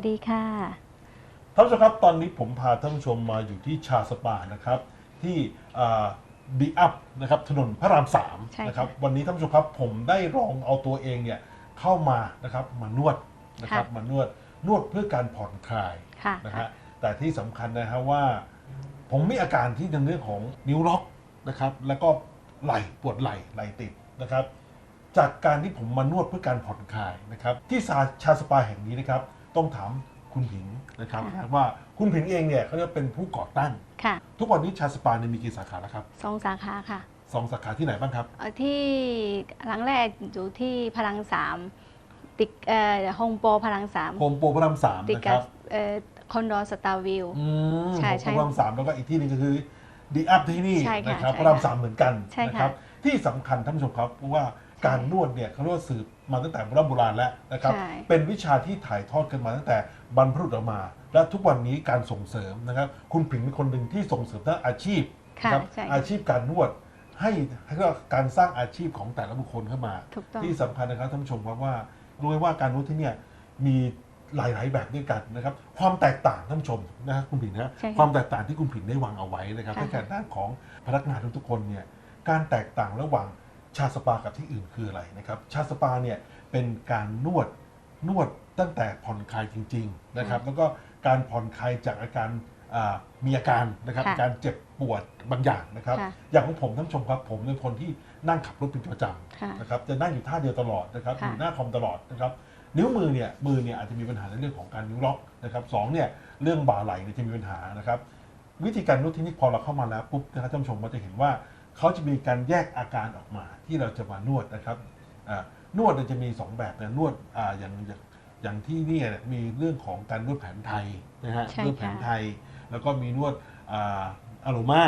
สวัสดีค่ะ ท่านผู้ชมครับ ตอนนี้ผมพาท่านผู้ชมมาอยู่ที่ชาสปานะครับ ที่ดีอัพนะครับถนนพระรามสามใช่ค่ะ นะครับ วันนี้ท่านผู้ชมครับผมได้ลองเอาตัวเองเนี่ยเข้ามานะครับมานวดนะครับมานวดนวดเพื่อการผ่อนคลายค่ะ นะฮะแต่ที่สำคัญนะฮะว่า ผมมีอาการที่ในเรื่องของนิ้วล็อกนะครับ แล้วก็ไหล่ปวดไหล่ไหล่ติดนะครับ จากการที่ผมมานวดเพื่อการผ่อนคลายนะครับ ที่ชาชาสปาแห่งนี้นะครับ ต้องถามคุณผิงนะครับค่ะว่าคุณผิงเองเนี่ยเขาเรียกว่าเป็นผู้ก่อตั้ง ค่ะทุกวันนี้ชาสปาเนี่ยมีกี่สาขาแล้วครับสองสาขาค่ะสองสาขาที่ไหนบ้างครับ เอ่อที่หลังแรกอยู่ที่พลังสามติดเอ่อโฮมโปรพลังสามโฮมโปรพระรามสามติดนะคกับรับเอ่อคอนโดสตาร์วิว อืมใช่โฮมใช่โปรพระรามสามแล้วก็อีกที่หนึงก็คือดีอัพที่นี่ใช่ค่ะนะครับใช่พระรามค่ะสามเหมือนกันใช่ค่ะ นะครับที่สำคัญท่านผู้ชมครับเพราะว่า การนวดเนี่ยเขาเรียกว่าสืบมาตั้งแต่โบราณโบราณแล้วนะครับ ใช่ เป็นวิชาที่ถ่ายทอดกันมาตั้งแต่บรรพบุรุษเรามา และทุกวันนี้การส่งเสริมนะครับ คุณผิงเป็นคนหนึ่งที่ส่งเสริมทั้งอาชีพค่ะนะครับใช่อาชีพการนวด ให้ให้ก็การสร้างอาชีพของแต่ละบุคคลเข้ามา ถูกต้อง ที่สำคัญนะครับท่านผู้ชมครับว่ารู้ไหมว่าการนวดที่เนี่ยมีหลาย ๆ แบบด้วยกันนะครับ ความแตกต่างท่านผู้ชมนะครับคุณผิงนะใช่ค่ะความแตกต่างที่คุณผิงได้วางเอาไว้นะครับค่ะในการด้านของพนักงานทุกๆคนเนี่ยการแตกต่างระหว่าง ชาสปากับที่อื่นคืออะไรนะครับ ชาสปาเนี่ยเป็นการนวดนวดตั้งแต่ผ่อนคลายจริง ๆนะครับ แล้วก็การผ่อนคลายจากอาการอ่ามีอาการนะครับค่ะการเจ็บปวดบางอย่างนะครับ ค่ะ อย่างของผมท่านผู้ชมครับ ผมเป็นคนที่นั่งขับรถเป็นประจำ ค่ะ นะครับจะนั่งอยู่ท่าเดียวตลอดนะครับอค่ะยู่หน้าคอมตลอดนะครับนิ้วมือเนี่ยมือเนี่ยอาจจะมีปัญหาในเรื่องของการนิ้วล็อกนะครับสองเนี่ยเรื่องบ่าไหล่เนี่ยจะมีปัญหานะครับวิธีการนวดที่นี่พอเราเข้ามาแล้วปุ๊บนะครับท่านผู้ชมก็จะเห็นว่า เขาจะมีการแยกอาการออกมาที่เราจะมานวดนะครับอ่านวดเนี่ยจะมี 2 แบบนะนวดอ่าอย่างอย่างอย่างที่เนี่ยมีเรื่องของการนวดแผนไทยนะฮะใช่นวดแผนค่ะไทย แล้วก็มีนวดอ่าอะโรมา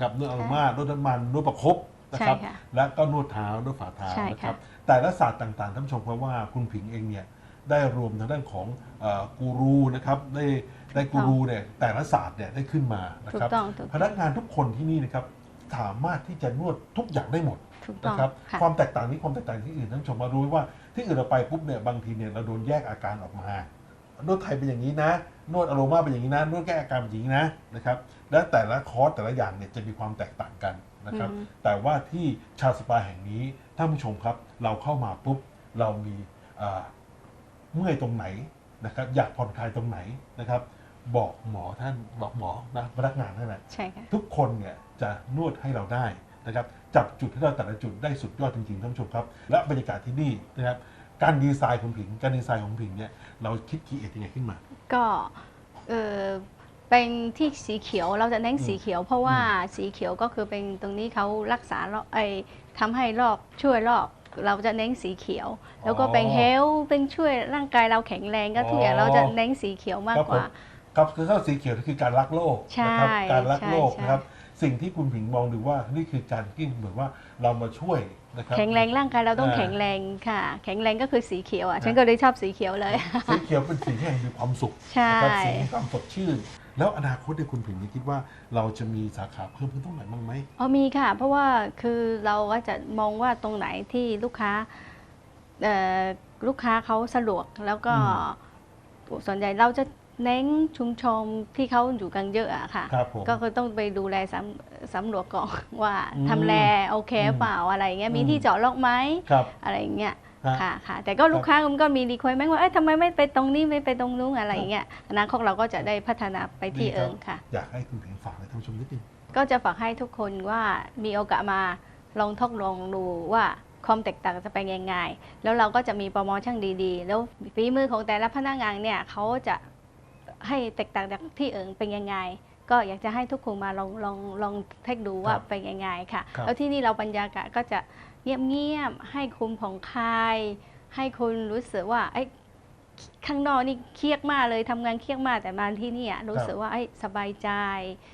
ครับนวดอะโรมานวดน้ำมันนวดประคบนะครับใช่ค่ะและก็นวดเท้านวดฝ่าเท้าใช่นะคค่ะรับ แต่ละศาสตร์ต่างๆท่านผู้ชมเพราะว่าคุณผิงเองเนี่ยได้รวมทางด้านของเอ่อกูรูนะครับได้ได้กูรูเนี่ยแต่ละศาสตร์เนี่ยได้ขึ้นมานะถูครับกต้องถูกพนักงานทุกคนที่นี่นะครับ สามารถที่จะนวดทุกอย่างได้หมดถูกต้องนะครับค่ะความแตกต่างนี้ความแตกต่างที่อื่นท่านผู้ชมมารู้ว่าที่อื่นเราไปปุ๊บเนี่ยบางทีเนี่ยเราโดนแยกอาการออกมานวดไทยเป็นอย่างนี้นะ นวดอโรมาเป็นอย่างนี้นะนวดแก้อาการเป็นอย่างนี้นะนะครับและแต่ละคอร์สแต่ละอย่างเนี่ยจะมีความแตกต่างกันนะครับ อืม แต่ว่าที่ชาสปาแห่งนี้ท่านผู้ชมครับ เราเข้ามาปุ๊บเรามีเอ่อเมื่อยตรงไหนนะครับ อยากผ่อนคลายตรงไหนนะครับ บอกหมอท่านบอกหมอนะพนักงานท่านนะใช่ค่ะ ทุกคนเนี่ยจะนวดให้เราได้นะครับจับจุดให้เราแต่ละจุดได้สุดยอดจริงๆท่านผู้ชมครับ และบรรยากาศที่นี่นะครับการดีไซน์ของผิงการดีไซน์ของผิงเนี่ยเราคิดคีเอทยังไงขึ้นมา ก็เออเป็นที่สีเขียวเราจะเน้นอืมสีเขียว เพราะว่าสีเขียวก็คือเป็นตรงนี้เขารักษาโรคไอทำให้ลอกช่วยลอกเราจะเน้นสีเขียว แล้วก็เป็นอ๋อเฮลเป็นช่วยร่างกายเราแข็งแรงก็ทุกอย่างอ๋อเราจะเน้นสีเขียวมากครับกผมว่า ครับคือถ้าสีเขียวคือการรักโลกใช่นะครับการรักโลกใช่ นะครับ สิ่งที่คุณผิงมองดูว่านี่คือการที่เหมือนว่าเรามาช่วยนะครับ แข็งแรงร่างกายเราต้องอ่า แข็งแรงค่ะ แข็งแรงก็คือสีเขียวอะอ่าฉันก็เลยชอบสีเขียวเลย สีเขียวเป็นสีที่แห่งมีความสุขใช่ นะครับสีมีความสดชื่น แล้วอนาคตเนี่ยคุณผิงเนี่ยคิดว่าเราจะมีสาขาเพิ่มขึ้นตรงไหนบ้างไหม อ๋อมีค่ะ เพราะว่าคือเราก็จะมองว่าตรงไหนที่ลูกค้าเอ่อลูกค้าเขาสะดวกแล้วก็อืส่วนใหญ่เราจะ เน้นชุมชนที่เขาอยู่กันเยอะอะค่ะ ครับผม ก็คือต้องไปดูแลสำสำรวจก่อนว่าอืมทำแลโอเคอืมเปล่าอะไรอย่างเงี้ยมีอืม ที่จอดรถไหมครับอะไรอย่างเงี้ยฮะ ค่ะค่ะ แต่ก็ลูกค้ามันก็มีรีควอร e แม้ว่าเอ้ยทำไมไม่ไปตรงนี้ไม่ไปตรงนู้นอะไรอย่างเงี้ยอนาคตเราก็จะได้พัฒนาไปที่ดีครับ เอิงค่ะ อยากให้คุณผิงฝากให้ท่านผู้ชมนิดนึง ก็จะฝากให้ทุกคนว่ามีโอกาสมาลองทดลองดูว่าความแตกต่างจะเป็นยังไง แล้วเราก็จะมีโปรโมชั่นดีๆ แล้วฝีมือของแต่ละพนักงานเนี่ยเขาจะ ให้แตกต่างจากที่อื่นเป็นยังไง ก็อยากจะให้ทุกคนมาลองลองลองเทคดูว่าครับเป็นยังไงค่ะ ครับ แล้วที่นี่เราบรรยากาศก็จะเงียบๆให้คุณผ่อนคลาย ให้คุณรู้สึกว่าไอ้ยข้างนอกนี่เครียดมากเลยทำงานเครียดมากแต่มาที่นี่อะรู้สึกว่าไอ้ยสบายใจ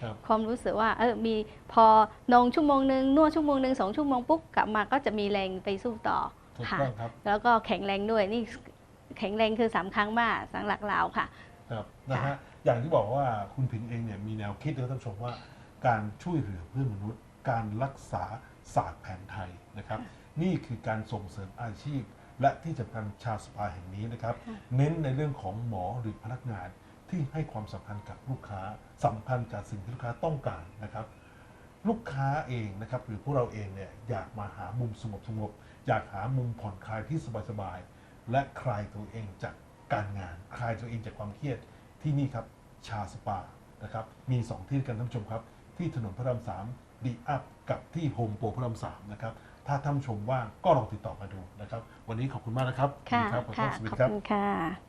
ครับ ความรู้สึกว่าเออมีพอนองชั่วโมงหนึ่งนวดชั่วโมงหนึ่งสองชั่วโมงปุ๊บกลับมาก็จะมีแรงไปสู้ต่อถูกค่ะ ต้องครับ แล้วก็แข็งแรงด้วยนี่แข็งแรงคือสำคัญมากสำหรับเราค่ะ ครับนะฮะอย่างที่บอกว่าคุณผิงเองเนี่ยมีแนวคิดนะท่านผู้ชมว่าการช่วยเหลือเพื่อนมนุษย์ การรักษาศาสตร์แผนไทยนะครับ นี่คือการส่งเสริมอาชีพ และที่สำคัญชาสปาแห่งนี้นะครับค่ะเน้นในเรื่องของหมอหรือพนักงานที่ให้ความสำคัญกับลูกค้าสำคัญกับสิ่งที่ลูกค้าต้องการนะครับ ลูกค้าเองนะครับหรือพวกเราเองเนี่ยอยากมาหามุมสงบสงบๆอยากหามุมผ่อนคลายที่สบายๆและคลายตัวเองจาก การงานคลายตัวเองจากความเครียดที่นี่ครับชาสปานะครับมี2ที่ด้วยกันท่านผู้ชมครับ ที่ถนนพระรามสามดีอัพกับที่โฮมโปรพระรามสามนะครับถ้าท่านผู้ชมว่างก็ลองติดต่อมาดูนะครับ วันนี้ขอบคุณมากนะครับค่ะขอบณรับขอค่ะณสวัสขอบดีครับคุณค่ะ